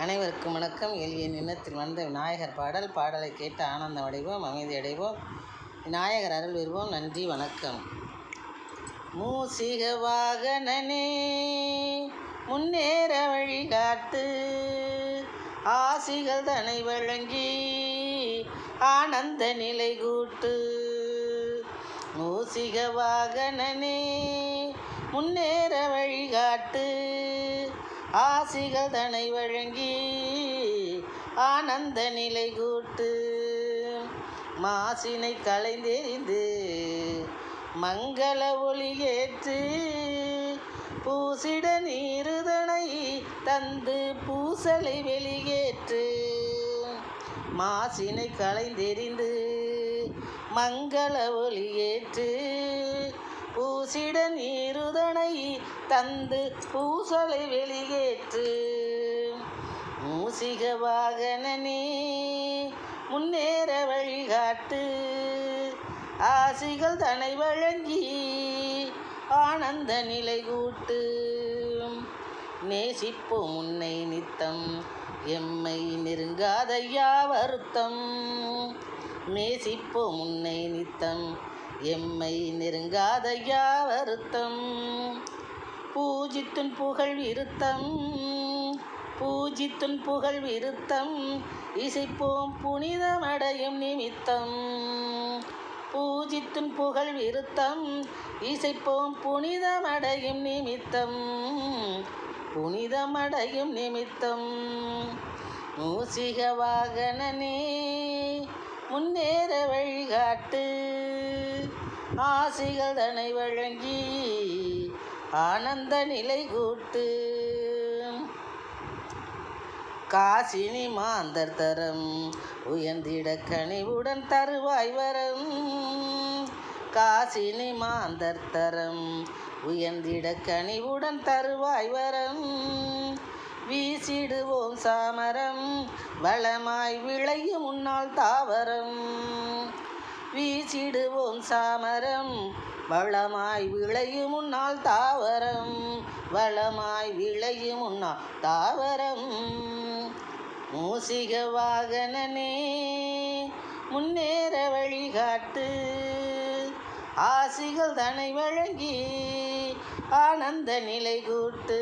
அனைவருக்கும் வணக்கம். எளிய நின்னத்தில் வந்த விநாயகர் பாடல் பாடலை கேட்டு ஆனந்தம் அடைவோம் அமைதி அடைவோம். விநாயகர் அருள் வருவோம் நன்றி வணக்கம். மூசிக வாகனனே முன்னேற வழிகாட்டு. ஆசிகள் தனை வழங்கி ஆனந்த நிலை கூட்டு. மூசிக வாகனனே முன்னேற வழிகாட்டு. ஆசிகள் தனை வழங்கி ஆனந்த நிலை கூட்டு. மாசினை கலைந்தெறிந்து மங்கள ஒளி ஏற்று பூசிட நீருதனை தந்து பூசலை வெளியேற்று. மாசினை கலைந்தெறிந்து மங்கள ஒளி ஏற்று பூசிட நீருதனை தந்து பூசலை வெளியேற்று. மூசிக வாகனனே முன்னேற வழிகாட்டு. ஆசிகள் தனை வழங்கி ஆனந்த நிலை கூட்டு. நேசிப்போம் உன்னை நித்தம் எம்மை நெருங்காதையா வருத்தம். நேசிப்போம் உன்னை நித்தம் எம்மை நெருங்காத யாவருத்தம். பூஜித்துன் புகழ் விருத்தம். பூஜித்துன் புகழ் விருத்தம். இசைப்போம் புனிதமடையும் நிமித்தம். பூஜித்துன் புகழ் விருத்தம். இசைப்போம் புனிதமடையும் நிமித்தம். புனிதமடையும் நிமித்தம். மூசிக வாகனனே முன்னேற வழிகாட்டு. ஆசிகள் தனை வழங்கி ஆனந்த நிலை கூட்டு. காசினி மாந்தர் தரம் உயர்ந்திட கனிவுடன் தருவாய் வரம். காசினி மாந்தர் தரம் உயர்ந்திட கனிவுடன் தருவாய் வரம். வீசிடுவோம் சாமரம் வளமாய் விளையும் முன்னால் தாவரம். வீசிடுவோம் சாமரம். வளமாய் விளையும் முன்னால் தாவரம். வளமாய் விளையும் முன்னால் தாவரம். மூசிக வாகனனே முன்னேற வழிகாட்டு. ஆசிகள் தனை வழங்கி ஆனந்த நிலை கூட்டு.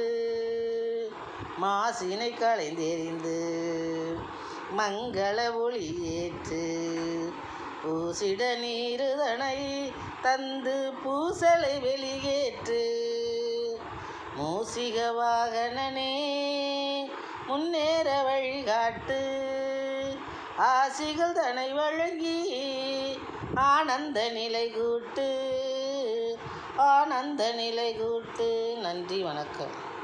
மாசினை களைந்தெறிந்து மங்கள ஒளி ஏற்று. பூசிட நீருதனை தந்து பூசலை வெளியேற்று. மூசிக வாகனனே முன்னேற வழிகாட்டு. ஆசிகள் தனை வழங்கி ஆனந்த நிலை கூட்டு. ஆனந்த நிலை கூட்டு. நன்றி வணக்கம்.